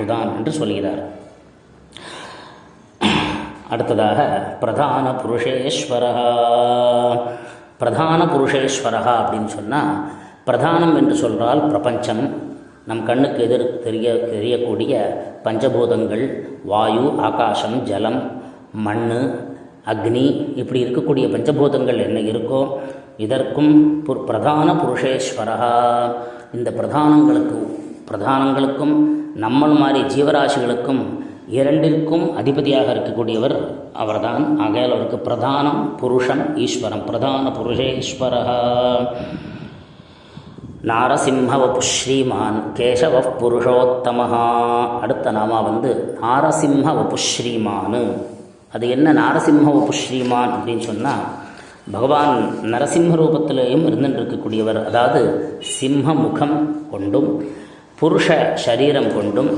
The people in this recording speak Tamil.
விஷ்ணுதான் என்று சொல்கிறார். அடுத்ததாக பிரதான புருஷேஸ்வரா பிரதான புருஷேஸ்வரா அப்படின்னு சொன்னால் பிரதானம் என்று சொல்றால் பிரபஞ்சம். நம் கண்ணுக்கு எதிர் தெரிய தெரியக்கூடிய பஞ்சபூதங்கள் வாயு ஆகாசம் ஜலம் மண் அக்னி இப்படி இருக்கக்கூடிய பஞ்சபூதங்கள் என்ன இருக்கோ இதற்கும் புர் பிரதான புருஷேஸ்வரா இந்த பிரதானங்களுக்கும் பிரதானங்களுக்கும் நம்மள் மாதிரி ஜீவராசிகளுக்கும் இரண்டிற்கும் அதிபதியாக இருக்கக்கூடியவர் அவர்தான். ஆகையால் அவருக்கு பிரதானம் புருஷன் ஈஸ்வரம் பிரதான புருஷேஸ்வரா நாரசிம்ஹவபு ஸ்ரீமான் கேசவ புருஷோத்தமஹா. அடுத்த நாமா வந்து நாரசிம்ஹ புஸ்ரீமானு அது என்ன நாரசிம்ஹ வபு ஸ்ரீமான் அப்படின்னு சொன்னால் பகவான் நரசிம்ம ரூபத்திலேயும் இருந்துட்டு இருக்கக்கூடியவர். அதாவது சிம்ம முகம் கொண்டும் புருஷ சரீரம் கொண்டும்